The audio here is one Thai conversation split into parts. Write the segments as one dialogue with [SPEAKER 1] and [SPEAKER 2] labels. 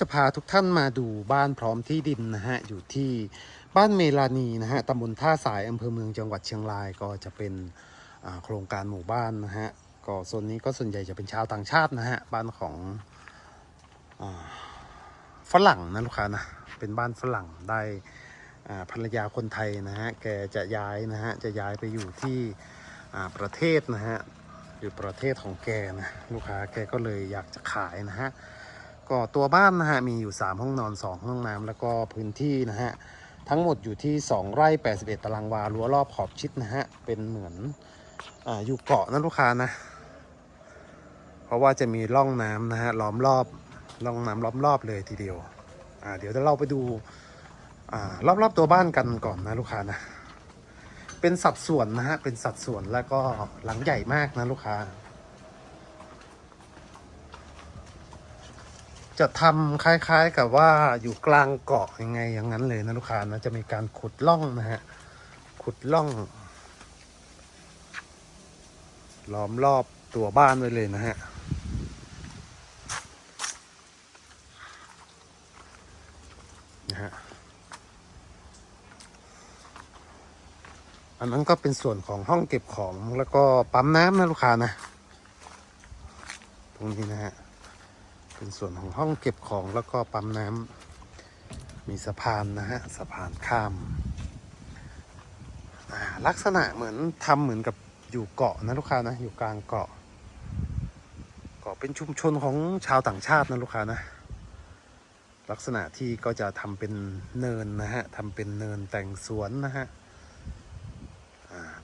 [SPEAKER 1] จะพาทุกท่านมาดูบ้านพร้อมที่ดินนะฮะอยู่ที่บ้านเมลานีนะฮะตำบลท่าสายอำเภอเมืองจังหวัดเชียงรายก็จะเป็นโครงการหมู่บ้านนะฮะก็โซนนี้ก็ส่วนใหญ่จะเป็นชาวต่างชาตินะฮะบ้านของอฝรั่งนะลูกค้านะเป็นบ้านฝรั่งได้ภรรยาคนไทยนะฮะแกจะย้ายนะฮะจะย้ายไปอยู่ที่ประเทศนะฮะอยู่ประเทศของแกนะลูกค้าแกก็เลยอยากจะขายนะฮะ ก็ตัวบ้านนะฮะมีอยู่ 3 ห้องนอน 2 ห้องน้ำแล้วก็พื้นที่นะฮะทั้งหมดอยู่ที่ 2 ไร่ 81 ตารางวารั้วรอบขอบชิดนะฮะเป็นเหมือนอาอยู่เกาะนะลูกค้านะ เพราะว่าจะมีร่องน้ำนะฮะล้อมรอบร่องน้ำล้อมรอบเลยทีเดียวอ่าเดี๋ยวจะเราไปดูอ่ารอบๆตัวบ้านกันก่อนนะลูกค้านะเป็นสัดส่วนนะฮะเป็นสัดส่วนแล้วก็หลังใหญ่มากนะลูกค้า จะทำคล้ายๆกับว่าอยู่กลางเกาะยังไงอย่างนั้นเลยนะลูกค้านะจะมีการขุดล่องนะฮะขุดล่องล้อมรอบตัวบ้านไว้เลยนะฮะนะฮะอันนั้นก็เป็นส่วนของห้องเก็บของแล้วก็ปั๊มน้ำนะลูกค้านะ ตรงนี้นะฮะ เป็นส่วนของห้องเก็บของแล้วก็ปั๊มน้ำมีสะพานนะฮะสะพานข้ามลักษณะเหมือนทำเหมือนกับอยู่เกาะนะลูกค้านะอยู่กลางเกาะเกาะเป็นชุมชนของชาวต่างชาตินะลูกค้านะลักษณะที่ก็จะทำเป็นเนินนะฮะทำเป็นเนินแต่งสวนนะฮะ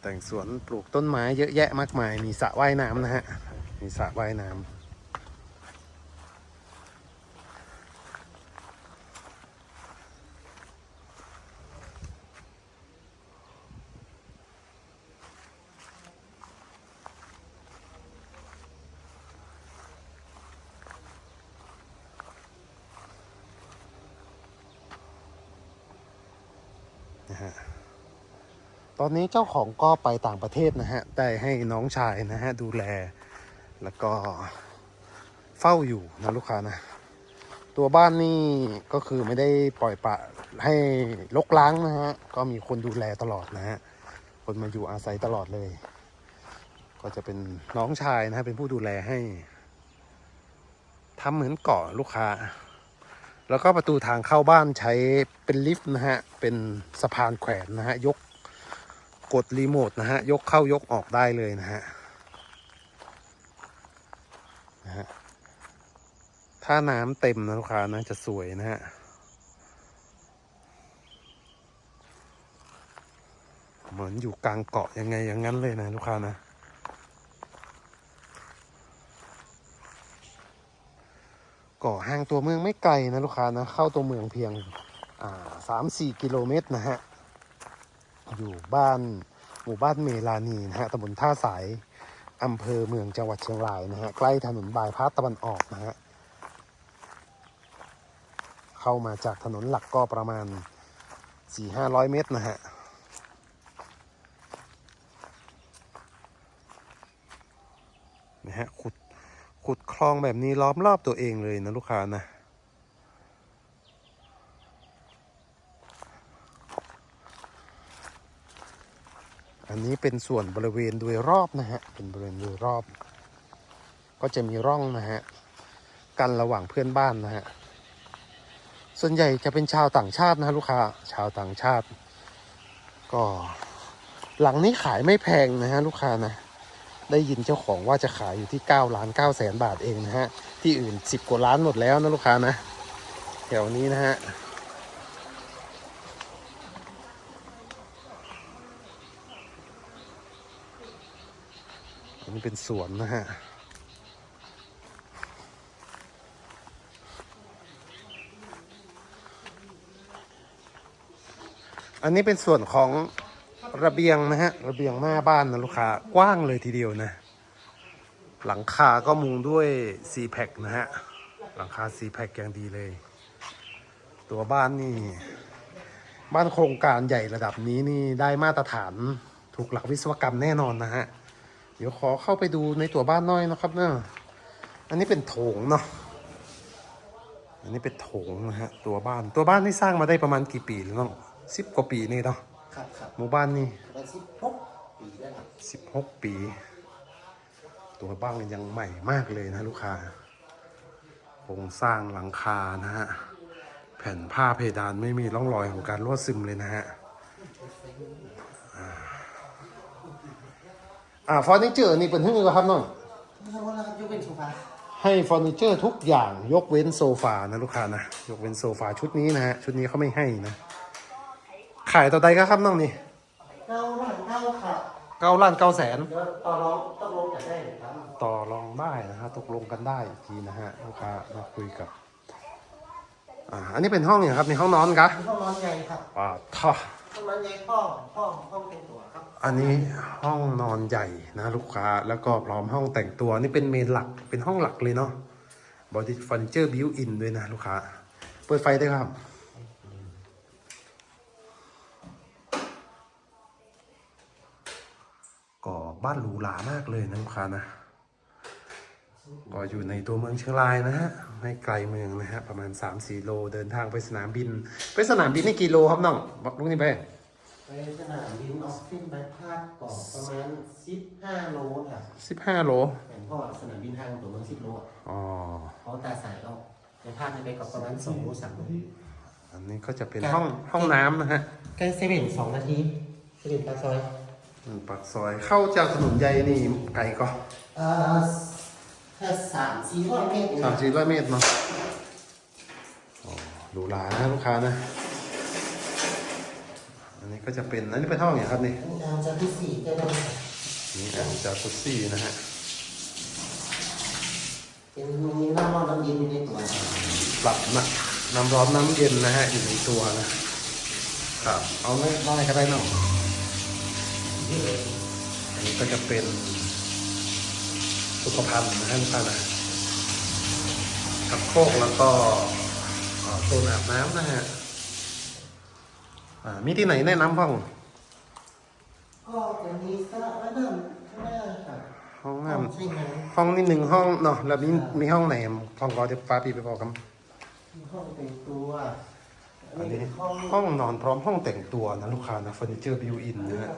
[SPEAKER 1] แต่งสวนปลูกต้นไม้เยอะแยะมากมาย มีสระว่ายน้ำนะฮะ มีสระว่ายน้ำ อนนี้เจ้าของก็ไปต่างประเทศนะฮะ ได้ให้น้องชายนะฮะดูแล แล้วก็เฝ้าอยู่นะลูกค้านะ ตัวบ้านนี่ก็คือไม่ได้ปล่อยปะให้ลกล้างนะฮะ ก็มีคนดูแลตลอดนะฮะ คนมาอยู่อาศัยตลอดเลย ก็จะเป็นน้องชายนะฮะเป็นผู้ดูแลให้ทำเหมือนเกาะลูกค้า แล้วก็ประตูทางเข้าบ้านใช้เป็นลิฟต์นะฮะ เป็นสะพานแขวนนะฮะ ยก กดรีโมทนะฮะ ยกเข้ายกออกได้เลยนะฮะนะฮะถ้าน้ำเต็มนะลูกค้านะจะสวยนะฮะเหมือนอยู่กลางเกาะยังไงอย่างนั้นเลยนะลูกค้านะเกาะห่างตัวเมืองไม่ไกลนะลูกค้านะ เข้าตัวเมืองเพียงสามสี่กิโลเมตรนะฮะ อยู่บ้าน หมู่บ้านเมลานีนะฮะตำบลท่าสายอำเภอเมืองจังหวัดเชียงรายนะฮะใกล้ถนนบายพาสตะวันออกนะฮะเข้ามาจากถนนหลักก็ประมาณสี่ห้าร้อยเมตรนะฮะนะฮะขุดขุดคลองแบบนี้ล้อมรอบตัวเองเลยนะลูกค้านะ นนี้เป็นส่วนบริเวณโดยรอบนะฮะ เป็นบริเวณโดยรอบ ก็จะมีร่องนะฮะ กันระหว่างเพื่อนบ้านนะฮะ ส่วนใหญ่จะเป็นชาวต่างชาตินะฮะลูกค้า ชาวต่างชาติ ก็ หลังนี้ขายไม่แพงนะฮะลูกค้านะ ได้ยินเจ้าของว่าจะขายอยู่ที่9ล้าน9แสนบาทเองนะฮะ ที่อื่น 10 กว่าล้านหมดแล้วนะลูกค้านะ แถวนี้นะฮะ นนี้เป็นสวนนะฮะอันนี้เป็นส่วนของระเบียงนะฮะ ระเบียงหน้าบ้านนะลูกค้ากว้างเลยทีเดียวนะ หลังคาก็มุงด้วย c p a c นะฮะ หลังคา c p a c อย่างดีเลย ตัวบ้านนี่ บ้านโครงการใหญ่ระดับนี้นี่ได้มาตรฐานถูกหลักวิศวกรรมแน่นอนนะฮะ เดี๋ยวขอเข้าไปดูในตัวบ้านหน้อยนะครับเนาะอันนี้เป็นโถงเนาะอันนี้เป็นโถงนะฮะตัวบ้านตัวบ้านนี่สร้างมาได้ประมาณกี่ปีแล้วน้องสิบกว่าปีนี่เนาะ
[SPEAKER 2] ครับครับ
[SPEAKER 1] หมู่บ้านนี่
[SPEAKER 2] เป็นสิบหกปีได้ครับ
[SPEAKER 1] สิบหกปี ตัวบ้านยังใหม่มากเลยนะลูกค้าโครงสร้างหลังคานะฮะแผ่นผ้าเพดานไม่มีร่องรอยของการรั่วซึมเลยนะฮะอ่า อ่าเฟอร์นิเจอร์นี่เป็นที่นี่ครับน้อง
[SPEAKER 2] ไม่ใช่ว่าเรายกเป็นโซฟา
[SPEAKER 1] ให้เฟอร์นิเจอร์ทุกอย่างยกเว้นโซฟานะลูกค้านะยกเว้นโซฟาชุดนี้นะฮะชุดนี้เขาไม่ให้นะ ขายต่อใดก็ครับน้องนี่
[SPEAKER 2] เก้าล้านเก้าค่ะ
[SPEAKER 1] เก้าล้านเก้าแสน
[SPEAKER 2] เดี๋ยวต่อรองต้องลงกันได้เลยครับ
[SPEAKER 1] ต่อรองได้นะฮะตกลงกันได้อีกทีนะฮะลูกค้ามาคุยกับอ่าอันนี้เป็นห้องอย่างครับในห้องนอนกะ
[SPEAKER 2] ห้องนอนใหญ่ครับ
[SPEAKER 1] อ่าท่อ
[SPEAKER 2] ห้องนอนใหญ่ห้องห้องห้องเป็นตัวครับ
[SPEAKER 1] อันนี้ห้องนอนใหญ่นะลูกค้าแล้วก็พร้อมห้องแต่งตัวนี่เป็นเมนหลักเป็นห้องหลักเลยเนาะบอดี้เฟอร์นิเจอร์บิวอินด้วยนะลูกค้า เปิดไฟได้ครับ ก็บ้านหรูหรามากเลยนะลูกค้านะ ก็อยู่ในตัวเมืองเชียงรายนะฮะไม่ไกลเมืองนะฮะประมาณ3-4โลเดินทางไปสนามบิน ไปสนามบินนี่กี่โลครับน้องบอกลูกนี่ไป
[SPEAKER 2] ไปสนามบินออฟฟิศใบพาดก่อนประมาณสิบห้าโลครับ
[SPEAKER 1] 15โล
[SPEAKER 2] เห็นพ่อสนามบินทางตัวเมืองสิบโลอะ
[SPEAKER 1] อ๋อ
[SPEAKER 2] เขาตาสายออกใบพาดให้ไปกับประมาณสองโลสามโล
[SPEAKER 1] อันนี้ก็จะเป็นห้องห้องน้ำนะฮะ
[SPEAKER 2] ใกล้เซเว่นสองนาทีเซเว่นปากซอย
[SPEAKER 1] อืมปากซอยเข้าจากถนนใหญ่นี่ไกลก็
[SPEAKER 2] เอ่อ แค่สามสี่ร้อยเมตรเอง
[SPEAKER 1] สามสี่ร้อยเมตรเนาะอ๋อหรูหรานะลูกค้านะ อันนี้ก็จะเป็น อันนี้เป็นห้องอย่างครับนี่
[SPEAKER 2] ดาวจะที่สี่จะได้
[SPEAKER 1] นี่อ่างจากฟุตซี่นะฮะ
[SPEAKER 2] เป็นมีน้ำร้อนน้ำเย็นอยู่ในตัว
[SPEAKER 1] ปรับนะน้ำร้อนน้ำเย็นนะฮะอยู่ในตัวนะครับ เอาไม่ได้ก็ได้เนาะอันนี้ก็จะเป็น สุขภัณฑ์นะฮะลูกค้านะกับโคกแล้วก็เอ่อโซนอาบน้ำนะฮะอ่ามีที่ไหนแนะนำบ้าง
[SPEAKER 2] ก็จะมีสระว่ายน้ำข้างหน้าค่ะ
[SPEAKER 1] ห้อง
[SPEAKER 2] ห้
[SPEAKER 1] น้
[SPEAKER 2] องใช้น้ำ
[SPEAKER 1] ห้องนี่หนึ่งห้องเนาะแล้วมีมีห้องไหนห้องก็จะฟ้าปีไปบอกครับำ
[SPEAKER 2] ห้องแต่งตัว
[SPEAKER 1] อันนี้
[SPEAKER 2] เป็นห้อง
[SPEAKER 1] ห้องนอนพร้อมห้องแต่งตัวนะลูกค้านะเฟอร์นิเจอร์บิวอินนะฮะ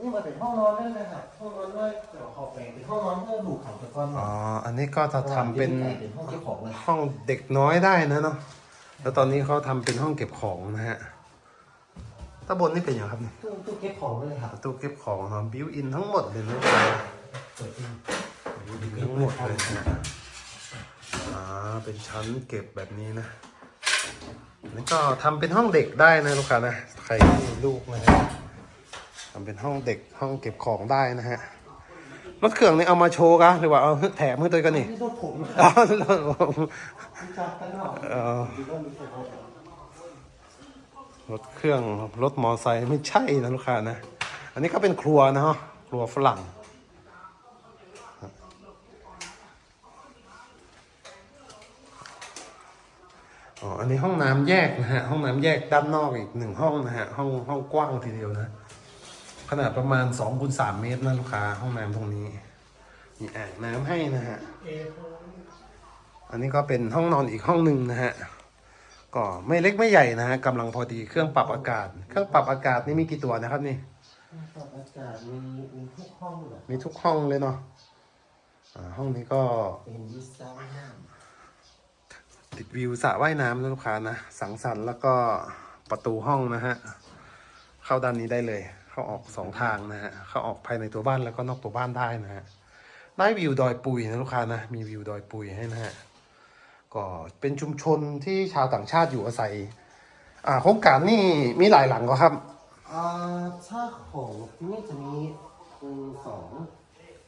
[SPEAKER 2] นี่มาเป็นห้องนอนด้วยนะครับห้องนอนด้วยเดี๋ยวขอแปลงเป็นห้องนอนเพื่อดูเขาตะกอน
[SPEAKER 1] อ๋อ อันนี้ก็จะทำเป็น
[SPEAKER 2] เป็นห้องเก็บของเลย
[SPEAKER 1] ห้องเด็กน้อยได้นะเนาะ แล้วตอนนี้เขาทำเป็นห้องเก็บของนะฮะตาบนนี่เป็นอย่างครับเนี่ย
[SPEAKER 2] ตู้ตู้เก็บของเลยครับ
[SPEAKER 1] ประตูเก็บของเนาะบิวอินทั้งหมดเลยนะลูกค้า
[SPEAKER 2] เปิดที่
[SPEAKER 1] บิวอินทั้งหมดเลยนะอ่า เป็นชั้นเก็บแบบนี้นะนี่ก็ทำเป็นห้องเด็กได้นะลูกค้านะ ใครที่มีลูกนะฮะทำเป็นห้องเด็กห้องเก็บของได้นะฮะรถเครื่องนี่เอามาโชว์กันหรือว่าเอาแถมให้ตัวกันนี่
[SPEAKER 2] นี่รถผมนะค
[SPEAKER 1] อ๋
[SPEAKER 2] รั
[SPEAKER 1] อบ
[SPEAKER 2] จากกันนอก
[SPEAKER 1] เอ่อ
[SPEAKER 2] ดูว่ามีใครเอา
[SPEAKER 1] รถเครื่องรถมอไซค์ไม่ใช่นะลูกค้านะ อันนี้ก็เป็นครัวนะฮะครัวฝรั่งอ๋อ อันนี้ห้องน้ำแยกนะฮะ ห้องน้ำแยกด้านนอกอีกหนึ่งห้องนะฮะ ห้องห้องกว้างทีเดียวนะ ขนาดประมาณ2อคูณสเมตรนะลูกค้าห้องน้ำตรงนี้ มีอ่างน้ำให้นะฮะ อันนี้ก็เป็นห้องนอนอีกห้องหนึ่งนะฮะ ก็ไม่เล็กไม่ใหญ่นะฮะกำลังพอดีเครื่องปรับอากาศ เครื่องปรับอากาศนี่มีกี่ตัวนะครับนี่
[SPEAKER 2] ปรับอากาศมีมีทุกห้องเลย
[SPEAKER 1] มีทุกห้องเลยเนาะอ่าห้องนี้ก็
[SPEAKER 2] เป็นวิสาน้
[SPEAKER 1] ติดวิวสระว่ายน้ำนะลูกค้านะ สังสรรค์แล้วก็ประตูห้องนะฮะ เข้าด้านนี้ได้เลย เข้าออกสองทางนะฮะเข้าออกภายในตัวบ้านแล้วก็นอกตัวบ้านได้นะฮะได้วิวดอยปุยนะลูกค้านะมีวิวดอยปุยให้นะฮะก็เป็นชุมชนที่ชาวต่างชาติอยู่อาศัย อ่าโครงการนี่มีหลายหลังก็ครับำ
[SPEAKER 2] อ่าถ้าของนี่จะมีหนึ่งสอง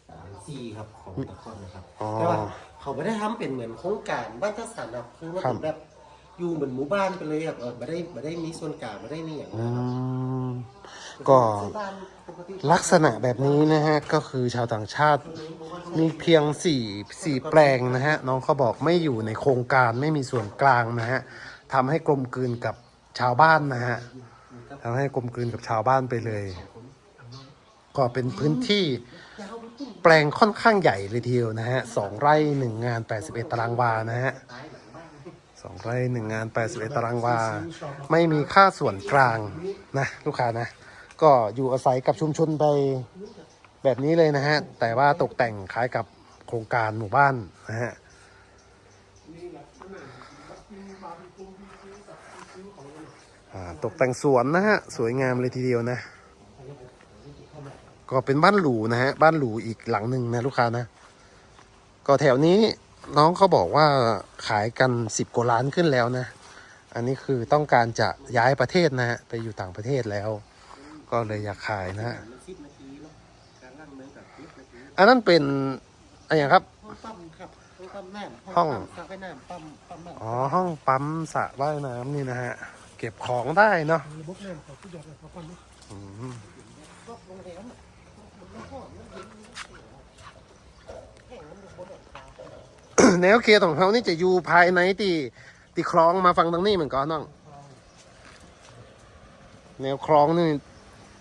[SPEAKER 2] สามสี่ครับของตะกอนนะครับ
[SPEAKER 1] อ๋อ
[SPEAKER 2] แต่ว่าเขาไม่ได้ทำเป็นเหมือนโครงการบ้านจัดสรรแบบคือมัน
[SPEAKER 1] ครับ
[SPEAKER 2] เป็นแบบอยู่เหมือนหมู่บ้านไปเลยแบบเออไม่ได้ไม่ได้มีส่วนกลางไม่ได้มีอย่าง
[SPEAKER 1] อื
[SPEAKER 2] นั้นครับ
[SPEAKER 1] ม ก็ลักษณะแบบนี้นะฮะ ก็คือชาวต่างชาติมีเพียงสี่สี่แปลงนะฮะ น้องเขาบอกไม่อยู่ในโครงการไม่มีส่วนกลางนะฮะทำให้กลมกลืนกับชาวบ้านนะฮะทำให้กลมกลืนกับชาวบ้านไปเลย ก็เป็นพื้นที่แปลงค่อนข้างใหญ่เลยทีเดียวนะฮะสองไร่หนึ่งงาน 81 ตารางวานะฮะ สองไร่หนึ่งงาน81ตารางวา ไม่มีค่าส่วนกลางนะลูกค้านะ ก็อยู่อาศัยกับชุมชนไปแบบนี้เลยนะฮะ แต่ว่าตกแต่งคล้ายกับโครงการหมู่บ้านนะฮะตกแต่งสวนนะฮะ สวยงามเลยทีเดียวนะ ก็เป็นบ้านหรูนะฮะ บ้านหรูอีกหลังหนึ่งนะลูกค้านะ ก็แถวนี้ น้องเขาบอกว่าขายกันสิบกว่าล้านขึ้นแล้วนะ อันนี้คือต้องการจะย้ายประเทศนะฮะไปอยู่ต่างประเทศแล้ว ก็เลยอยากขายนะฮะอันนั้นเป็นอะไรอย่างครับ
[SPEAKER 2] ห้องปั๊มครับห้องปั๊มน้ำ
[SPEAKER 1] ห้อง
[SPEAKER 2] ปั๊มสระว่ายน้ำปั๊มปั๊มน้ำ
[SPEAKER 1] อ๋อห้องปั๊มสระว่ายน้ำนี่นะฮะเก็บของได้เนาะ
[SPEAKER 2] ระบบน้ำของผู้ใหญ่เขาปั๊ม
[SPEAKER 1] อืม
[SPEAKER 2] ก็โรงแรมอะมันไม่พอมันเย็นแห้งมันอยู่บนหลังคา
[SPEAKER 1] แนวเขตของเขานี่จะอยู่ภายในตีตีคลองมาฟังตรงนี้เหมือนกันน้อง แนวคลองนี่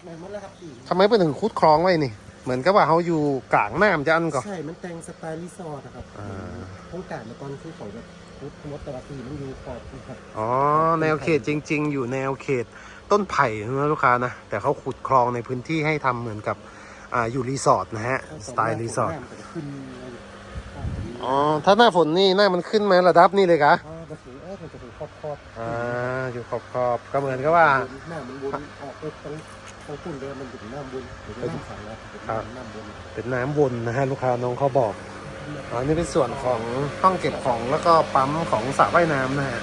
[SPEAKER 2] แม่นหมดแล้วครับพี่
[SPEAKER 1] ทำไมไปถึงคุดคลองไว้นี่ เหมือนกับว่าเขาอยู่กลางน้ำจะอันก่อน
[SPEAKER 2] ใช่ มันแต่งสไตล์รีสอร์ทอะครับ
[SPEAKER 1] อ่า
[SPEAKER 2] โครงการเมื่อก่อนคือเขาแบบพุทธมดตะวันตีมันอยู่ขอบครับ
[SPEAKER 1] อ๋อ แนวเขตจริง ๆ อยู่แนวเขตต้นไผ่นะลูกค้านะ แต่เขาขุดคลองในพื้นที่ให้ทำเหมือนกับ อ่า อยู่รีสอร์ทนะฮะ สไตล์รีสอร์ท
[SPEAKER 2] อยู่ข้างบน
[SPEAKER 1] อ๋อ ถ้าหน้าฝนนี่หน้ามันขึ้นมาระดับนี่เลยกะ
[SPEAKER 2] อ๋อก็คือเออมันจะเป็นขอบขอบๆ
[SPEAKER 1] อ่า อยู่ขอบขอบๆก็เหมือนกับว่า
[SPEAKER 2] หน้ามันวนออกไปตรงตรงปุ่นเดิมมันเป็นน้ำวนเป็นน้ำใสแล้วเป็น
[SPEAKER 1] ครับ
[SPEAKER 2] น้ำวน
[SPEAKER 1] เป็นน้ำวนนะฮะลูกค้าน้องเขาบอกอ๋อนี่เป็นส่วนของห้องเก็บของแล้วก็ปั๊มของสระว่ายน้ำนะฮะ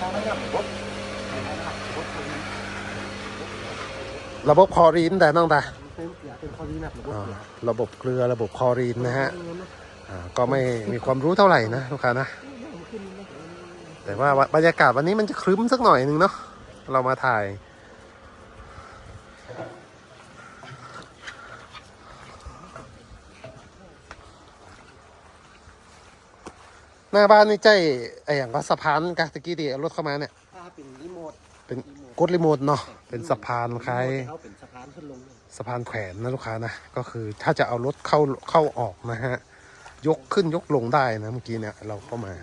[SPEAKER 2] ถ้าไม่น้ำวน
[SPEAKER 1] ระบบคลอรีนแต่น้องตา
[SPEAKER 2] เป็นอยากเป็นคอรีนับหรือ
[SPEAKER 1] อ่า
[SPEAKER 2] ว่า
[SPEAKER 1] ระบบเกลือระบบคลอรีนนะฮะอ่า ก็ไม่มีความรู้เท่าไหร่นะลูกค้านะ แต่ว่าบรรยากาศวันนี้มันจะครึ้มสักหน่อยหนึ่งเนาะเรามาถ่าย หน้าบ้านนี่ใจไออย่างก็สะพานกะตะกี้ดีเอารถเข้ามาเนี่ย
[SPEAKER 2] ถ้าเป็นรีโมท
[SPEAKER 1] เป็นกดรีโมทเนาะเป็นสะพานคล้าย
[SPEAKER 2] เขาเป็นสะพานขึ้นลงเนี่ย
[SPEAKER 1] สะพานแขวนนะลูกค้านะ ก็คือถ้าจะเอารถเข้าเข้าออกนะฮะ ยกขึ้นยกลงได้นะเมื่อกี้เนี่ยเราเข้ามา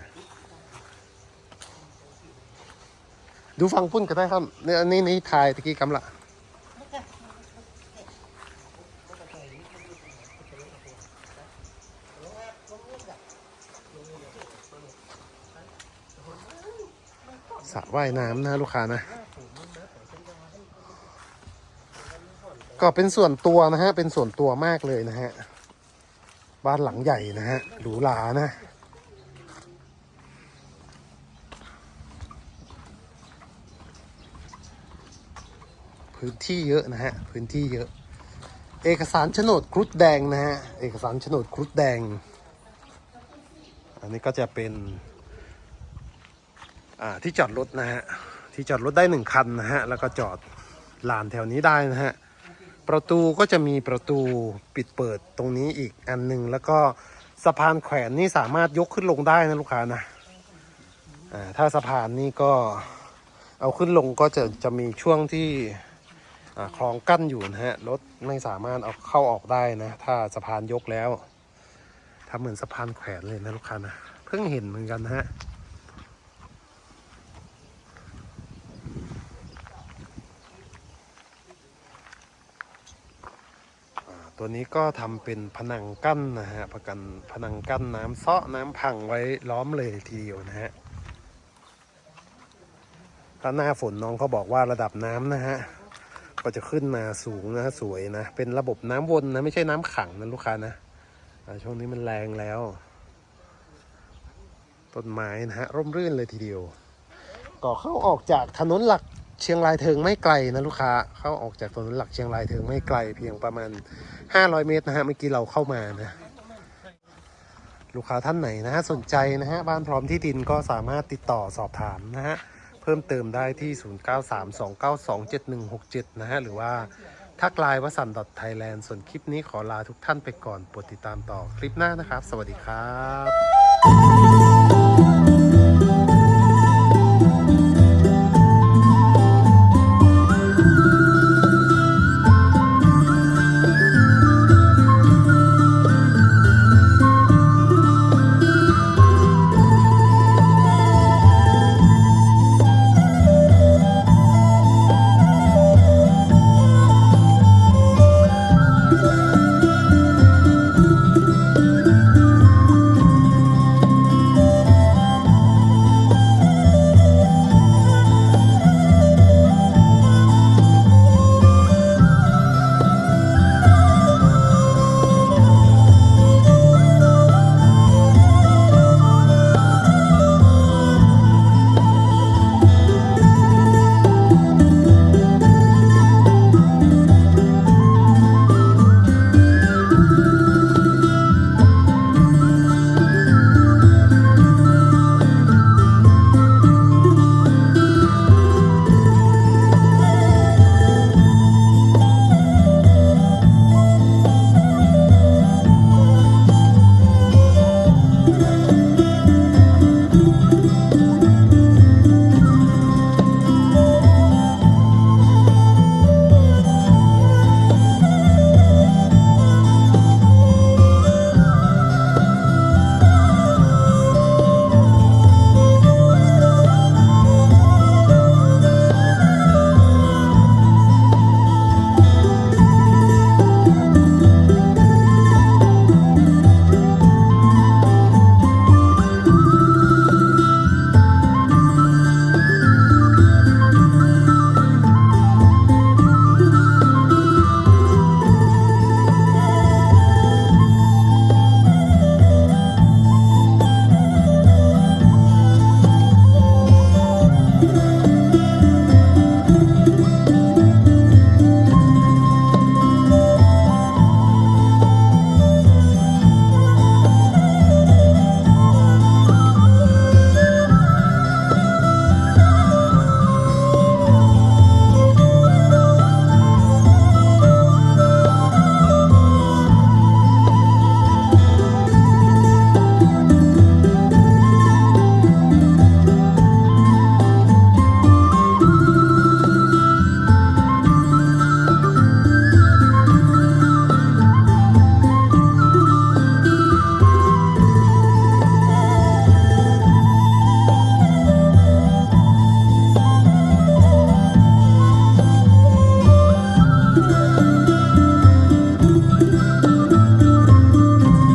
[SPEAKER 1] ดูฟังพุ่นก็ได้ครับเนี่ยนนี้นี่ถ่ายตะกี้กำละสระว่ายน้ำนะลูกค้านะ ก็เป็นส่วนตัวนะฮะ เป็นส่วนตัวมากเลยนะฮะ บ้านหลังใหญ่นะฮะ หรูหรานะ พื้นที่เยอะนะฮะ พื้นที่เยอะ เอกสารโฉนดครุฑแดงนะฮะ เอกสารโฉนดครุฑแดง อันนี้ก็จะเป็น อ่า ที่จอดรถนะฮะ ที่จอดรถได้หนึ่งคันนะฮะ แล้วก็จอดลานแถวนี้ได้นะฮะ ประตูก็จะมีประตูปิดเปิดตรงนี้อีกอันหนึ่งแล้วก็สะพานแขวนนี่สามารถยกขึ้นลงได้นะลูกค้านะอ่าถ้าสะพานนี่ก็เอาขึ้นลงก็จะจะมีช่วงที่คลองกั้นอยู่นะฮะรถไม่สามารถเอาเข้าออกได้นะ ถ้าสะพานยกแล้วทำเหมือนสะพานแขวนเลยนะลูกค้านะเพิ่งเห็นเหมือนกันนะฮะ ตัวนี้ก็ทำเป็นผนังกั้นนะฮะประกันผนังกั้นน้ำเซาะน้ำพังไว้ล้อมเลยทีเดียวนะฮะถ้าหน้าฝนน้องเขาบอกว่าระดับน้ำนะฮะก็จะขึ้นมาสูงนะสวยนะ เป็นระบบน้ำวนนะไม่ใช่น้ำขังนะลูกค้านะช่วงนี้มันแรงแล้วต้นไม้นะฮะร่มรื่นเลยทีเดียว ก็เข้าออกจากถนนหลัก เชียงรายเทิงไม่ไกลนะลูกค้า เข้าออกจากถนนหลักเชียงรายเทิงไม่ไกลเพียงประมาณ 500 เมตรนะฮะเมื่อกี้เราเข้ามานะลูกค้าท่านไหนนะฮะสนใจนะฮะบ้านพร้อมที่ดินก็สามารถติดต่อสอบถามนะฮะเพิ่มเติมได้ที่ 0932927167 นะฮะหรือว่าทักไลน์วสันต์ .thailand ส่วนคลิปนี้ขอลาทุกท่านไปก่อนโปรดติดตามต่อคลิปหน้านะครับ สวัสดีครับ